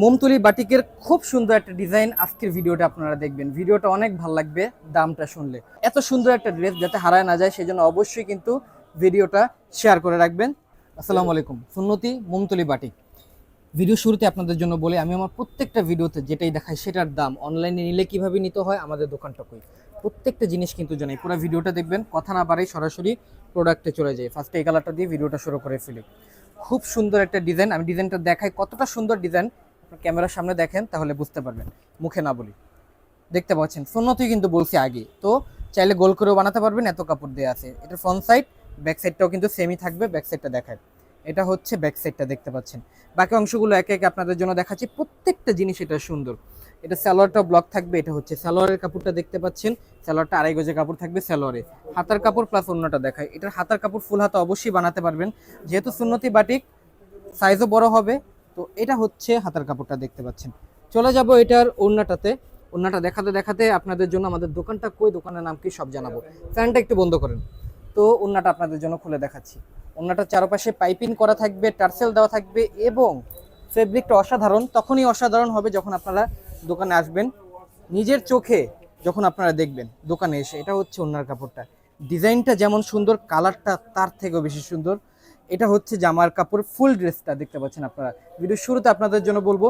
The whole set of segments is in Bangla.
মোমতুলি বাটিকের খুব সুন্দর একটা ডিজাইন আজকের ভিডিওটা আপনারা দেখবেন। ভিডিওটা অনেক ভালো লাগবে দামটা শুনলে। এত সুন্দর একটা ড্রেস যাতে হারায় না যায় সেই জন্য অবশ্যই কিন্তু ভিডিওটা শেয়ার করে রাখবেন। আসসালামু আলাইকুম। সুন্নতি মোমতুলি বাটিক। ভিডিও শুরুতে আপনাদের জন্য বলে, আমি আমার প্রত্যেকটা ভিডিওতে যেটাই দেখাই সেটার দাম অনলাইনে নিলে কীভাবে নিতে হয়, আমাদের দোকানটা কই? প্রত্যেকটা জিনিস কিন্তু জানাই। পুরো ভিডিওটা দেখবেন, কথা না বাড়াই সরাসরি প্রোডাক্টে চলে যায় ফার্স্টে এই কালারটা দিয়ে ভিডিওটা শুরু করে ফেলি। খুব সুন্দর একটা ডিজাইন। আমি ডিজাইনটা দেখাই কতটা সুন্দর ডিজাইন ক্যামেরার সামনে দেখেন, তাহলে বুঝতে পারবেন। মুখে না বলি। দেখতে পাচ্ছেন, সুন্নতই কিন্তু বলছি আগে। তো চাইলে গোল করেও বানাতে পারবেন, এত কাপড় দেওয়া আছে। এটা ফ্রন্ট সাইড ব্যাক সাইডটাও কিন্তু সেমই থাকবে ব্যাক সাইডটা দেখায়। এটা হচ্ছে ব্যাক সাইডটা দেখতে পাচ্ছেন। বাকি অংশগুলো একে একে আপনাদের জন্য দেখাচ্ছি। প্রত্যেকটা জিনিস এটা সুন্দর। এটা সালোয়ারটা ব্লক থাকবে, এটা হচ্ছে সালোয়ারের কাপড়টা দেখতে পাচ্ছেন। সালোয়ারটা আড়াই গজে কাপড় থাকবে সালোয়ারে। হাতার কাপড় প্লাস অন্যটা দেখায়। এটার হাতার কাপড় ফুল হাতা অবশ্যই বানাতে পারবেন। যেহেতু সুন্নতি বাটিক সাইজও বড় হবে। তো এটা হচ্ছে হাতার কাপড়টা দেখতে পাচ্ছেন। চলে যাব এটার ওড়নাটাতে। ওড়নাটা দেখাতে দেখাতে আপনাদের জন্য আমাদের দোকানটা কই, দোকানের নাম কি সব জানাব। ফ্যানটা একটু বন্ধ করেন। তো ওড়নাটা আপনাদের জন্য খুলে দেখাচ্ছি। ওড়নাটার চারপাশে পাইপিং করা থাকবে, টার্সেল দেওয়া থাকবে এবং ফেব্রিকটা অসাধারণ, তখনই অসাধারণ হবে যখন আপনারা দোকানে আসবেন। নিজের চোখে যখন আপনারা দেখবেন দোকানে এসে। এটা হচ্ছে ওড়নার কাপড়টা। ডিজাইনটা যেমন সুন্দর, কালারটা তার থেকেও বেশি সুন্দর। এটা হচ্ছে জামার কাপড় ফুল ড্রেসটা দেখতে পাচ্ছেন আপনারা। ভিডিও শুরুতে আপনাদের জন্য বলব,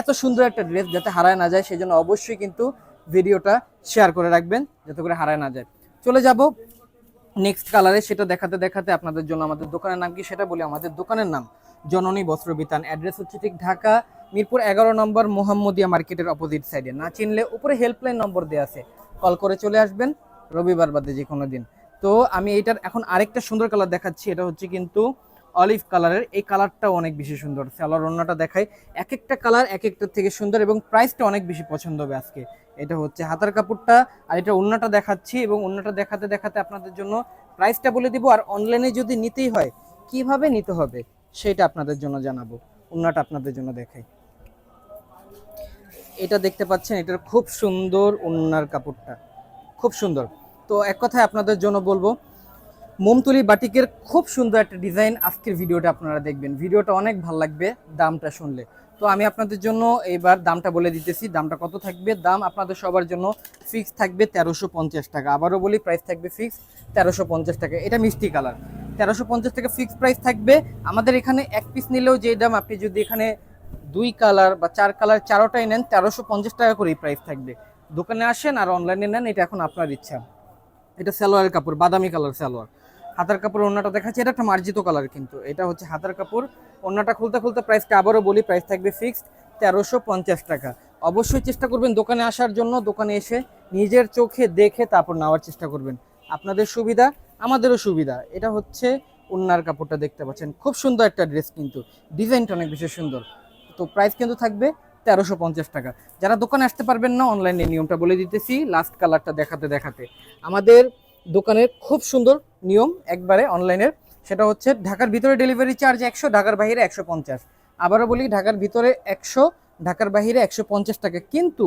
এত সুন্দর একটা ড্রেস যাতে হারায় না যায় সেই জন্য অবশ্যই কিন্তু ভিডিওটা শেয়ার করে রাখবেন, যাতে করে হারায় না যায়। চলে যাব নেক্সট কালারে সেটা দেখাতে দেখাতে আপনাদের জন্য আমাদের দোকানের নাম কি সেটা বলি। আমাদের দোকানের নাম জননী বস্ত্র বিতান। অ্যাড্রেস হচ্ছে ঠিক ঢাকা, মিরপুর এগারো নম্বর মোহাম্মদিয়া মার্কেটের অপোজিট সাইডে না চিনলে উপরে হেল্পলাইন নম্বর দেওয়া আছে। কল করে চলে আসবেন, রবিবার বাদে যে কোনো দিন। তো আমি এইটার এখন আরেকটা সুন্দর কালার দেখাচ্ছি, এটা হচ্ছে কিন্তু অলিভ কালারের। এই কালারটাও অনেক বেশি সুন্দর। স্যালোয়ার অন্যটা দেখায় এক একটা কালার এক একটার থেকে সুন্দর এবং প্রাইসটা অনেক বেশি পছন্দ হবে আজকে। এটা হচ্ছে হাতার কাপড়টা আর এটা অন্যটা দেখাচ্ছি এবং অন্যটা দেখাতে দেখাতে আপনাদের জন্য প্রাইসটা বলে দিব। আর অনলাইনে যদি নিতেই হয়, কীভাবে নিতে হবে সেটা আপনাদের জন্য জানাব। অন্যটা আপনাদের জন্য দেখাই। এটা দেখতে পাচ্ছেন, এটার খুব সুন্দর ওন্নার কাপড়টা। খুব সুন্দর। তো এক কথায় আপনাদের জন্য বলব, মোমতুলি বাটিকের খুব সুন্দর একটা ডিজাইন আজকের ভিডিওটা আপনারা দেখবেন। ভিডিওটা অনেক ভালো লাগবে দামটা শুনলে। তো আমি আপনাদের জন্য এবার দামটা বলে দিতেছি, দামটা কত থাকবে? দাম আপনাদের সবার জন্য ফিক্স থাকবে তেরোশো টাকা। আবারও বলি প্রাইস থাকবে ফিক্স তেরোশো টাকা। এটা মিষ্টি কালার তেরোশো পঞ্চাশ টাকা ফিক্স প্রাইস থাকবে। আমাদের এখানে এক পিস নিলেও যে দাম, আপনি যদি এখানে দুই কালার বা চার কালার চারোটাই নেন, তেরোশো টাকা করেই প্রাইস থাকবে। দোকানে আসেন আর অনলাইনে নেন, এটা এখন আপনার ইচ্ছা। এটা সালোয়ারের কাপড়, বাদামি কালার সালোয়ার। হাতার কাপড় অন্যটা দেখাচ্ছে, এটা একটা মার্জিত কালার কিন্তু। এটা হচ্ছে হাতার কাপড়। অন্যটা খুলতে খুলতে প্রাইসটা আবারও বলি, প্রাইস থাকবে ফিক্সড তেরোশো পঞ্চাশ টাকা। অবশ্যই চেষ্টা করবেন দোকানে আসার জন্য, দোকানে এসে নিজের চোখে দেখে তারপর নেওয়ার চেষ্টা করবেন। আপনাদের সুবিধা, আমাদেরও সুবিধা। এটা হচ্ছে উন্নার কাপড়টা দেখতে পাচ্ছেন। খুব সুন্দর একটা ড্রেস কিন্তু। ডিজাইনটা অনেক বেশি সুন্দর। তো প্রাইস কিন্তু থাকবে তেরোশো পঞ্চাশ টাকা। যারা দোকানে আসতে পারবেন না অনলাইনে নিয়মটা বলে দিতেছি লাস্ট কালারটা দেখাতে দেখাতে। আমাদের দোকানের খুব সুন্দর নিয়ম একবারে অনলাইনের সেটা হচ্ছে ঢাকার ভিতরে ডেলিভারি চার্জ একশো, ঢাকার বাহিরে একশো পঞ্চাশ। আবারও বলি, ঢাকার ভিতরে একশো, ঢাকার বাহিরে একশো পঞ্চাশ টাকা। কিন্তু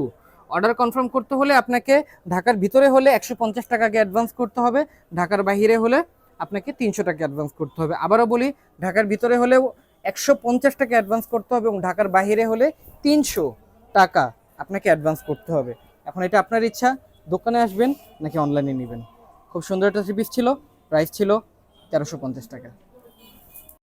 অর্ডার কনফার্ম করতে হলে আপনাকে ঢাকার ভিতরে হলে একশো পঞ্চাশ টাকা আগে অ্যাডভান্স করতে হবে, ঢাকার বাহিরে হলে আপনাকে তিনশো টাকা অ্যাডভান্স করতে হবে। আবারও বলি, ঢাকার ভিতরে হলেও একশো পঞ্চাশ টাকা অ্যাডভান্স করতে হবে এবং ঢাকার বাইরে হলে তিনশো টাকা আপনাকে অ্যাডভান্স করতে হবে। এখন এটা আপনার ইচ্ছা, দোকানে আসবেন নাকি অনলাইনে নেবেন। খুব সুন্দর একটা সিপিস ছিল প্রাইস ছিল তেরোশো পঞ্চাশ টাকা।